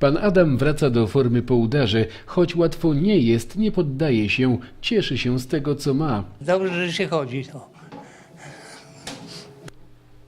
Pan Adam wraca do formy po udarze. Choć łatwo nie jest, nie poddaje się. Cieszy się z tego, co ma. Dobrze, że się chodzi. To.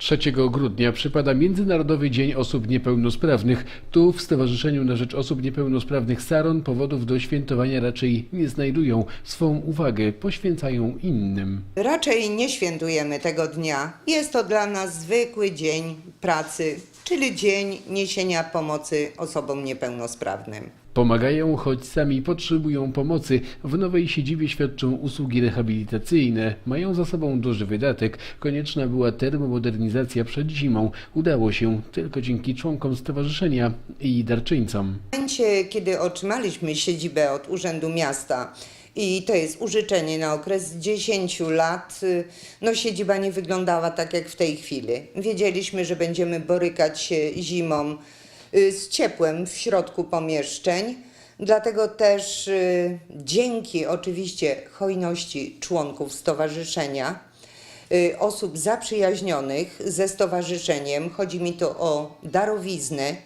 3 grudnia przypada Międzynarodowy Dzień Osób Niepełnosprawnych. Tu w Stowarzyszeniu na Rzecz Osób Niepełnosprawnych Saron powodów do świętowania raczej nie znajdują. Swą uwagę poświęcają innym. Raczej nie świętujemy tego dnia. Jest to dla nas zwykły dzień pracy, czyli dzień niesienia pomocy osobom niepełnosprawnym. Pomagają, choć sami potrzebują pomocy. W nowej siedzibie świadczą usługi rehabilitacyjne. Mają za sobą duży wydatek. Konieczna była termomodernizacja przed zimą. Udało się tylko dzięki członkom stowarzyszenia i darczyńcom. W momencie, kiedy otrzymaliśmy siedzibę od Urzędu Miasta i to jest użyczenie na okres 10 lat, no siedziba nie wyglądała tak jak w tej chwili. Wiedzieliśmy, że będziemy borykać się zimą z ciepłem w środku pomieszczeń. Dlatego też y, dzięki oczywiście hojności członków stowarzyszenia, y, osób zaprzyjaźnionych ze stowarzyszeniem, chodzi mi tu o darowiznę,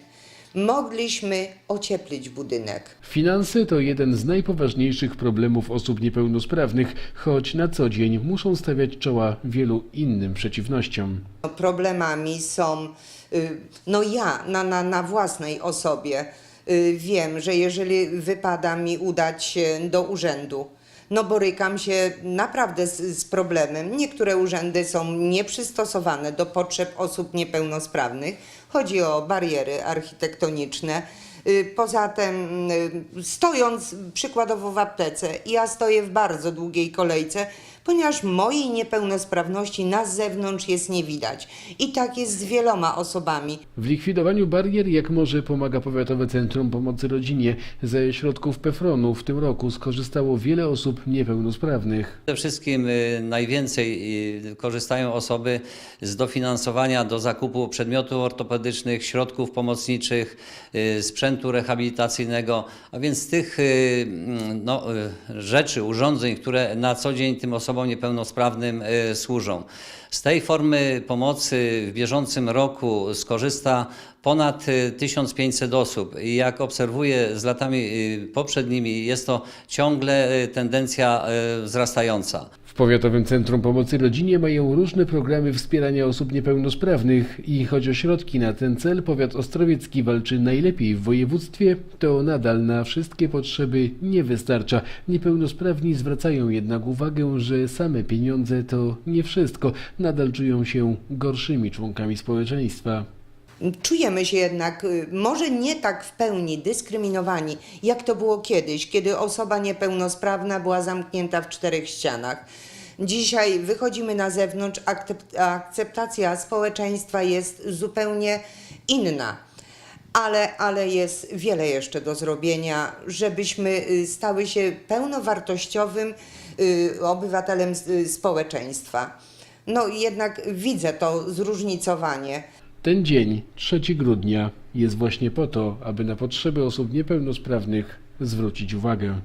mogliśmy ocieplić budynek. Finanse to jeden z najpoważniejszych problemów osób niepełnosprawnych, choć na co dzień muszą stawiać czoła wielu innym przeciwnościom. No, Problemami są, y, no ja na, na, na własnej osobie y, wiem, że jeżeli wypada mi udać się do urzędu, no borykam się naprawdę z, z problemem. Niektóre urzędy są nieprzystosowane do potrzeb osób niepełnosprawnych. Chodzi o bariery architektoniczne. Y, Poza tym, y, stojąc przykładowo w aptece, ja stoję w bardzo długiej kolejce, ponieważ mojej niepełnosprawności na zewnątrz jest nie widać. I tak jest z wieloma osobami. W likwidowaniu barier jak może pomaga Powiatowe Centrum Pomocy Rodzinie. Ze środków PEFRON-u w tym roku skorzystało wiele osób niepełnosprawnych. Przede wszystkim y, najwięcej y, korzystają osoby z dofinansowania do zakupu przedmiotów ortopedycznych, środków pomocniczych, y, sprzętu rehabilitacyjnego, a więc tych mm, no, rzeczy, urządzeń, które na co dzień tym osobom niepełnosprawnym y, służą. Z tej formy pomocy w bieżącym roku skorzysta ponad y, 1500 osób i jak obserwuję z latami y, poprzednimi, jest to ciągle tendencja wzrastająca. Powiatowym Centrum Pomocy Rodzinie mają różne programy wspierania osób niepełnosprawnych i choć o środki na ten cel powiat ostrowiecki walczy najlepiej w województwie, to nadal na wszystkie potrzeby nie wystarcza. Niepełnosprawni zwracają jednak uwagę, że same pieniądze to nie wszystko. Nadal czują się gorszymi członkami społeczeństwa. Czujemy się jednak y, może nie tak w pełni dyskryminowani, jak to było kiedyś, kiedy osoba niepełnosprawna była zamknięta w czterech ścianach. Dzisiaj wychodzimy na zewnątrz, akcept- akceptacja społeczeństwa jest zupełnie inna. Ale, ale jest wiele jeszcze do zrobienia, żebyśmy y, stały się pełnowartościowym y, obywatelem społeczeństwa. No jednak widzę to zróżnicowanie. Ten dzień, 3 grudnia, jest właśnie po to, aby na potrzeby osób niepełnosprawnych zwrócić uwagę.